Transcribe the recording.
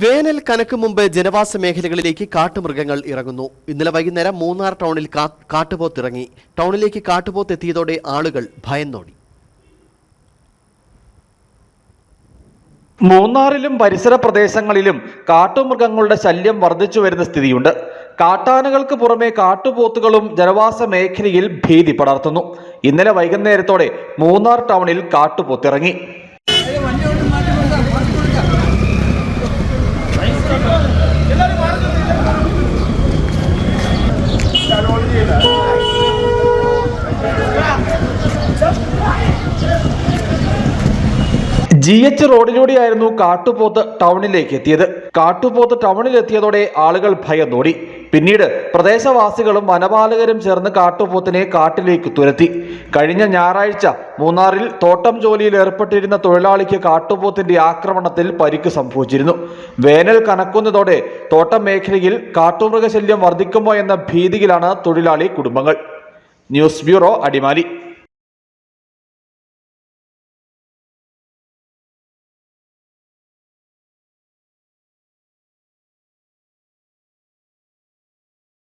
വേനൽ കനക്ക് മുമ്പ് ജനവാസ മേഖലകളിലേക്ക് കാട്ടുമൃഗങ്ങൾ ഇറങ്ങുന്നു. ഇന്നലെ വൈകുന്നേരം മൂന്നാർ ടൗണിൽ കാട്ടുപോത്ത് ഇറങ്ങി. ടൗണിലേക്ക് കാട്ടുപോത്ത് എത്തിയതോടെ ആളുകൾ ഭയന്നോടി. മൂന്നാറിലും പരിസര പ്രദേശങ്ങളിലും കാട്ടുമൃഗങ്ങളുടെ ശല്യം വർദ്ധിച്ചു വരുന്ന സ്ഥിതിയുണ്ട്. കാട്ടാനകൾക്ക് പുറമെ കാട്ടുപോത്തുകളും ജനവാസ മേഖലയിൽ ഭീതി പടർത്തുന്നു. ഇന്നലെ വൈകുന്നേരത്തോടെ മൂന്നാർ ടൗണിൽ കാട്ടുപോത്തിറങ്ങി. ജി എച്ച് റോഡിലൂടെയായിരുന്നു കാട്ടുപോത്ത് ടൗണിലേക്ക് എത്തിയത്. കാട്ടുപോത്ത് ടൗണിലെത്തിയതോടെ ആളുകൾ ഭയന്നോടി. പിന്നീട് പ്രദേശവാസികളും വനപാലകരും ചേർന്ന് കാട്ടുപോത്തിനെ കാട്ടിലേക്ക് തുരത്തി. കഴിഞ്ഞ ഞായറാഴ്ച മൂന്നാറിൽ തോട്ടം ജോലിയിൽ ഏർപ്പെട്ടിരുന്ന തൊഴിലാളിക്ക് കാട്ടുപോത്തിന്റെ ആക്രമണത്തിൽ പരിക്ക് സംഭവിച്ചിരുന്നു. വേനൽ കനക്കുന്നതോടെ തോട്ടം മേഖലയിൽ കാട്ടുമൃഗശല്യം വർദ്ധിക്കുമോ എന്ന ഭീതിയിലാണ് തൊഴിലാളി കുടുംബങ്ങൾ. News bureau Adimali.